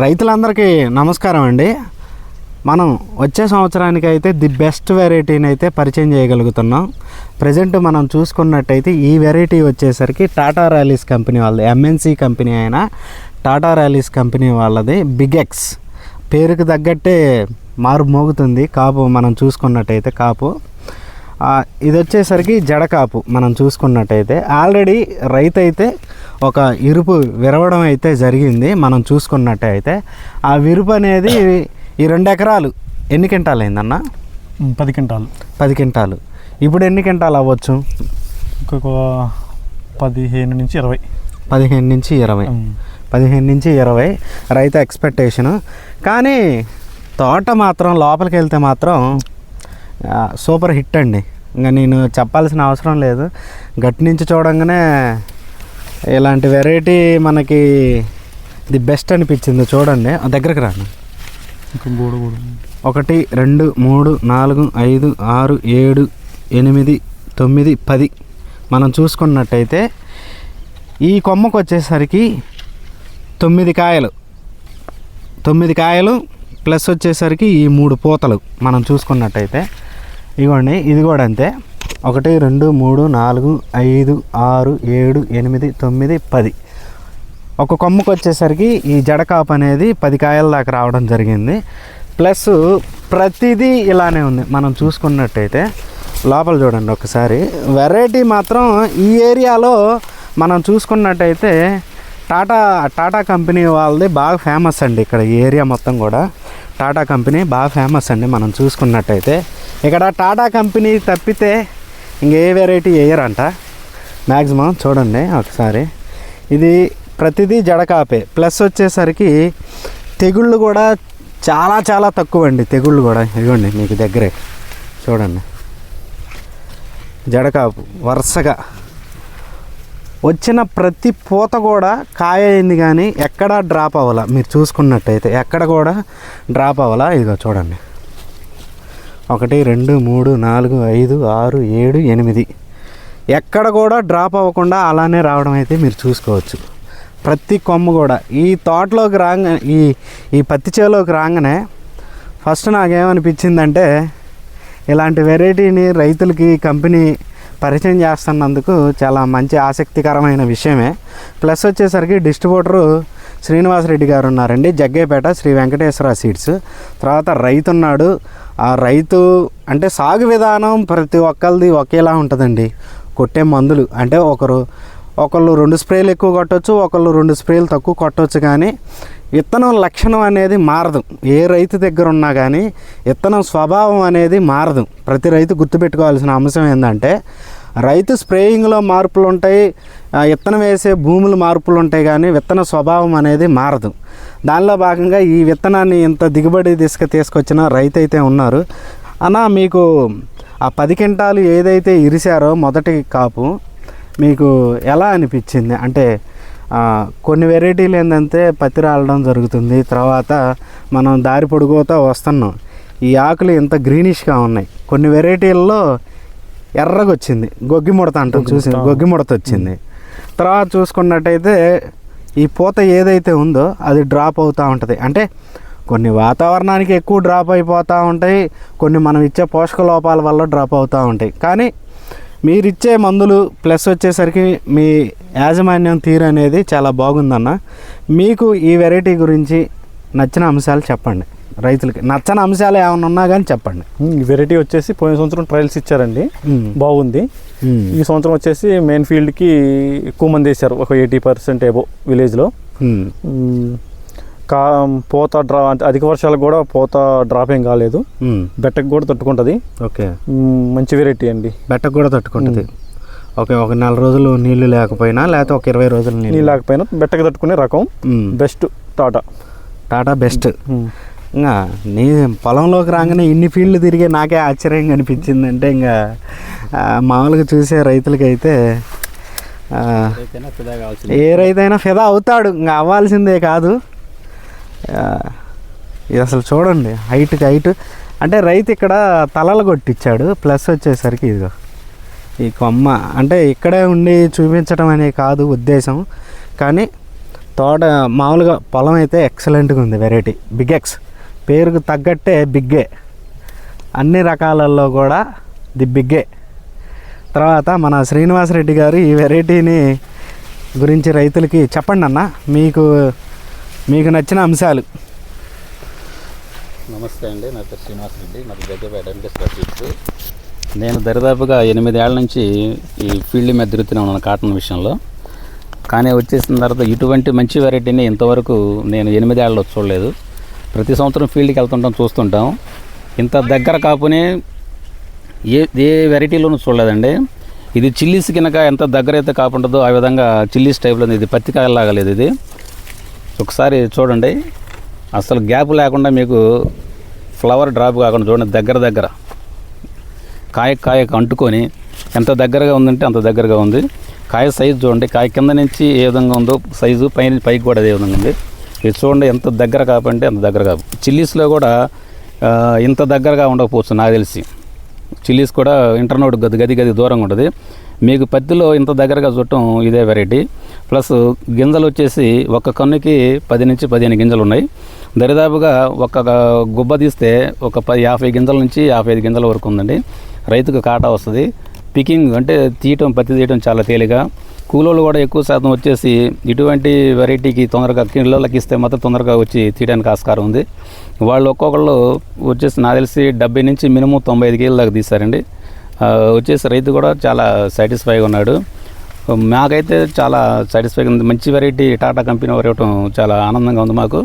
రైతులందరికీ నమస్కారం అండి. మనం వచ్చే సంవత్సరానికి అయితే ది బెస్ట్ వెరైటీని అయితే పరిచయం చేయగలుగుతున్నాం. ప్రజెంట్ మనం చూసుకున్నట్టయితే ఈ వెరైటీ వచ్చేసరికి టాటా ర్యాలీస్ కంపెనీ వాళ్ళది ఎంఎన్సి కంపెనీ అయిన టాటా ర్యాలీస్ కంపెనీ వాళ్ళది బిగెక్స్ పేరుకు తగ్గట్టే మారు మోగుతుంది కాపు మనం చూసుకున్నట్టయితే కాపు. ఇది వచ్చేసరికి జడకాపు మనం చూసుకున్నట్టయితే. ఆల్రెడీ రైతు అయితే ఒక ఇరుపు విరవడం అయితే జరిగింది. మనం చూసుకున్నట్టయితే ఆ విరుపు అనేది ఈ రెండు ఎకరాలు ఎన్ని క్వింటాలు అయిందన్న పది క్వింటాలు. పది క్వింటాలు. ఇప్పుడు ఎన్ని క్వింటాలు అవ్వచ్చు? ఇంకొక పదిహేను నుంచి ఇరవై. పదిహేను నుంచి ఇరవై. పదిహేను నుంచి ఇరవై రైతు ఎక్స్పెక్టేషను. కానీ తోట మాత్రం లోపలికి వెళ్తే మాత్రం సూపర్ హిట్ అండి. ఇంకా నేను చెప్పాల్సిన అవసరం లేదు. గట్టి నుంచి చూడంగానే ఇలాంటి వెరైటీ మనకి ది బెస్ట్ అనిపించింది చూడండి. దగ్గరికి రాను. ఒకటి రెండు మూడు నాలుగు ఐదు ఆరు ఏడు ఎనిమిది తొమ్మిది పది. మనం చూసుకున్నట్టయితే ఈ కొమ్మకు వచ్చేసరికి తొమ్మిది కాయలు. తొమ్మిది కాయలు ప్లస్ వచ్చేసరికి ఈ మూడు పూతలు మనం చూసుకున్నట్టయితే. ఇగోండి ఇది కూడా అంతే. ఒకటి రెండు మూడు నాలుగు ఐదు ఆరు ఏడు ఎనిమిది తొమ్మిది పది. ఒక కొమ్మకు వచ్చేసరికి ఈ జడకాపు అనేది పది కాయల దాకా రావడం జరిగింది. ప్లస్ ప్రతిదీ ఇలానే ఉంది. మనం చూసుకున్నట్టయితే లోపల చూడండి ఒకసారి. వెరైటీ మాత్రం ఈ ఏరియాలో మనం చూసుకున్నట్టయితే టాటా టాటా కంపెనీ వాళ్ళది బాగా ఫేమస్ అండి ఇక్కడ ఈ ఏరియా మొత్తం కూడా. టాటా కంపెనీ బాగా ఫేమస్ అండి మనం చూసుకున్నట్టయితే. ఇక్కడ టాటా కంపెనీ తప్పితే ఇంకే వెరైటీ వేయరంట. మ్యాక్సిమం చూడండి ఒకసారి. ఇది ప్రతిదీ జడకాపే. ప్లస్ వచ్చేసరికి తెగుళ్ళు కూడా చాలా చాలా తక్కువ అండి తెగుళ్ళు కూడా. ఇదిగోండి మీకు దగ్గరే. చూడండి. జడకాపు. వరుసగా. వచ్చిన ప్రతి పూత కూడా కాయ అయింది కానీ ఎక్కడా డ్రాప్ అవ్వాల. మీరు చూసుకున్నట్టయితే ఎక్కడ కూడా డ్రాప్ అవ్వాలా. ఇదిగో చూడండి. ఒకటి రెండు మూడు నాలుగు ఐదు ఆరు ఏడు ఎనిమిది. ఎక్కడ కూడా డ్రాప్ అవ్వకుండా అలానే రావడం అయితే మీరు చూసుకోవచ్చు. ప్రతి కొమ్మ కూడా. ఈ తోటలోకి రాగానే ఈ ఈ పత్తి చేలోకి రాగానే ఫస్ట్ నాకేమనిపించిందంటే ఇలాంటి వెరైటీని రైతులకి కంపెనీ పరిచయం చేస్తున్నందుకు చాలా మంచి ఆసక్తికరమైన విషయమే. ప్లస్ వచ్చేసరికి డిస్ట్రిబ్యూటరు శ్రీనివాసరెడ్డి గారు ఉన్నారండి. జగ్గేపేట శ్రీ వెంకటేశ్వర సీడ్స్ తర్వాత రైతు ఉన్నాడు ఆ రైతు అంటే సాగు విధానం ప్రతి ఒక్కరిది ఒకేలా ఉంటుందండి. కొట్టే మందులు. అంటే ఒకరు ఒకళ్ళు రెండు స్ప్రేలు ఎక్కువ కొట్టవచ్చు ఒకళ్ళు రెండు స్ప్రేలు తక్కువ కొట్టవచ్చు కానీ విత్తనం లక్షణం అనేది మారదు. ఏ రైతు దగ్గర ఉన్నా కానీ విత్తనం స్వభావం అనేది మారదు. ప్రతి రైతు గుర్తుపెట్టుకోవాల్సిన అంశం ఏంటంటే రైతు స్ప్రేయింగ్లో మార్పులు ఉంటాయి విత్తనం వేసే భూములు మార్పులు ఉంటాయి కానీ విత్తన స్వభావం అనేది మారదు. దానిలో భాగంగా ఈ విత్తనాన్ని ఇంత దిగుబడి దిశగా తీసుకొచ్చిన రైతు అయితే ఉన్నారు. అన్న మీకు ఆ పది క్వింటాలు ఏదైతే ఇరిశారో మొదటి కాపు మీకు ఎలా అనిపించింది? అంటే కొన్ని వెరైటీలు ఏంటంటే పత్తి రాలడం జరుగుతుంది తర్వాత మనం దారి పొడుగుతా వస్తున్నాం. ఈ ఆకులు ఇంత గ్రీనిష్గా ఉన్నాయి. కొన్ని వెరైటీల్లో ఎర్రగా వచ్చింది గొగ్గి ముడత అంటాం చూసి. గొగ్గి ముడత వచ్చింది. తర్వాత చూసుకున్నట్టయితే ఈ పూత ఏదైతే ఉందో అది డ్రాప్ అవుతూ ఉంటుంది. అంటే కొన్ని వాతావరణానికి ఎక్కువ డ్రాప్ అయిపోతూ ఉంటాయి కొన్ని మనం ఇచ్చే పోషక లోపాల వల్ల డ్రాప్ అవుతూ ఉంటాయి. కానీ మీరు ఇచ్చే మందులు ప్లస్ వచ్చేసరికి మీ యాజమాన్యం తీరు అనేది చాలా బాగుందన్న. మీకు ఈ వెరైటీ గురించి నచ్చిన అంశాలు చెప్పండి. రైతులకి. నచ్చని అంశాలు ఏమైనా ఉన్నా కానీ చెప్పండి. ఈ వెరైటీ వచ్చేసి పోయిన సంవత్సరం ట్రయల్స్ ఇచ్చారండి. బాగుంది. ఈ సంవత్సరం వచ్చేసి మెయిన్ ఫీల్డ్కి ఎక్కువ మంది వేశారు ఒక ఎయిటీ పర్సెంట్ ఏబో విలేజ్లో కా పోత డ్రా అంటే అధిక వర్షాలకు కూడా పోత డ్రాప్ ఏం కాలేదు. బెట్టకు కూడా తట్టుకుంటుంది. ఓకే. మంచి వెరైటీ అండి. బెట్టకు కూడా తట్టుకుంటుంది. ఓకే ఒక నెల రోజులు నీళ్ళు లేకపోయినా లేకపోతే ఒక ఇరవై రోజులు నీళ్ళు లేకపోయినా బెట్టకు తట్టుకునే రకం. Best Tata Tata best. ఇంకా నీ పొలంలోకి రాగానే ఇన్ని ఫీల్డ్లు తిరిగే నాకే ఆశ్చర్యంగా అనిపించింది అంటే ఇంకా మామూలుగా చూసే రైతులకైతే ఏ రైతైనా ఫిదా అవుతాడు. ఇంకా అవ్వాల్సిందే కాదు. ఇది అసలు చూడండి హైట్కి హైట్. అంటే రైతు ఇక్కడ తలలు కొట్టించాడు. ప్లస్ వచ్చేసరికి ఇదిగో ఈ కొమ్మ. అంటే ఇక్కడే ఉండి చూపించడం అనే కాదు ఉద్దేశం. కానీ తోట మామూలుగా పొలం అయితే ఎక్సలెంట్గా ఉంది వెరైటీ బిగ్ ఎక్స్ పేరుకు తగ్గట్టే బిగ్గే. అన్ని రకాలలో కూడా ది బిగ్గే. తర్వాత మన శ్రీనివాసరెడ్డి గారు ఈ వెరైటీని గురించి రైతులకి చెప్పండి అన్న. మీకు మీకు నచ్చిన అంశాలు. నమస్తే అండి. నా పేరు శ్రీనివాసరెడ్డి. మాది జగ్గపేట వెంకటేశ్వర నేను దరిదాపుగా ఎనిమిదేళ్ళ నుంచి ఈ ఫీల్డ్ మీద తిరుగుతూనే ఉన్నాను కాటన్ విషయంలో. కానీ వచ్చేసిన తర్వాత ఇటువంటి మంచి వెరైటీని ఇంతవరకు నేను ఎనిమిదేళ్ళలో చూడలేదు. ప్రతి సంవత్సరం ఫీల్డ్కి వెళ్తుంటాం చూస్తుంటాం. ఇంత దగ్గర కాపునే ఏ ఏ వెరైటీలోనూ చూడలేదండి. ఇది చిల్లీస్ కనుక ఎంత దగ్గర అయితే కాపుంటుందో ఆ విధంగా చిల్లీస్ టైప్లో ఉంది. ఇది పత్తికాయలాగా లేదు ఇది. ఒకసారి చూడండి. అసలు గ్యాప్ లేకుండా మీకు ఫ్లవర్ డ్రాప్ కాకుండా చూడండి దగ్గర దగ్గర. కాయ కాయకు అంటుకొని ఎంత దగ్గరగా ఉందంటే అంత దగ్గరగా ఉంది. కాయ సైజు చూడండి. కాయ కింద నుంచి ఏ విధంగా ఉందో సైజు పైన పైకి కూడా అదే విధంగా ఉంది. ఇది చూడండి ఎంత దగ్గర కాపంటే అంత దగ్గర కాపు. చిల్లీస్లో కూడా ఇంత దగ్గరగా ఉండకపోవచ్చు నాకు తెలిసి. చిల్లీస్ కూడా ఇంటర్నోట్ గది గది గది దూరంగా ఉంటుంది. మీకు పత్తిలో ఇంత దగ్గరగా చుట్టం ఇదే వెరైటీ ప్లస్ గింజలు వచ్చేసి ఒక కన్నుకి పది నుంచి పదిహేను గింజలు ఉన్నాయి. దరిదాపుగా ఒక గుబ్బ తీస్తే ఒక పది యాభై గింజల నుంచి యాభై ఐదు గింజల వరకు ఉందండి. రైతుకు కాటా వస్తుంది. పికింగ్ అంటే తీయటం పత్తి తీయటం చాలా తేలిగా కూలోళ్ళు కూడా ఎక్కువ శాతం వచ్చేసి ఇటువంటి వెరైటీకి తొందరగా కిలోలకి ఇస్తే మాత్రం తొందరగా వచ్చి తీయడానికి ఆస్కారం ఉంది. వాళ్ళు ఒక్కొక్కళ్ళు వచ్చేసి నాకు తెలిసి డెబ్బై నుంచి మినిమం తొంభై ఐదు కేజీల దాకా తీశారండి. వచ్చేసి రైతు కూడా చాలా సాటిస్ఫైగా ఉన్నాడు. మాకైతే చాలా సాటిస్ఫైగా ఉంది. మంచి వెరైటీ టాటా కంపెనీ వారు ఇవ్వటం చాలా ఆనందంగా ఉంది మాకు.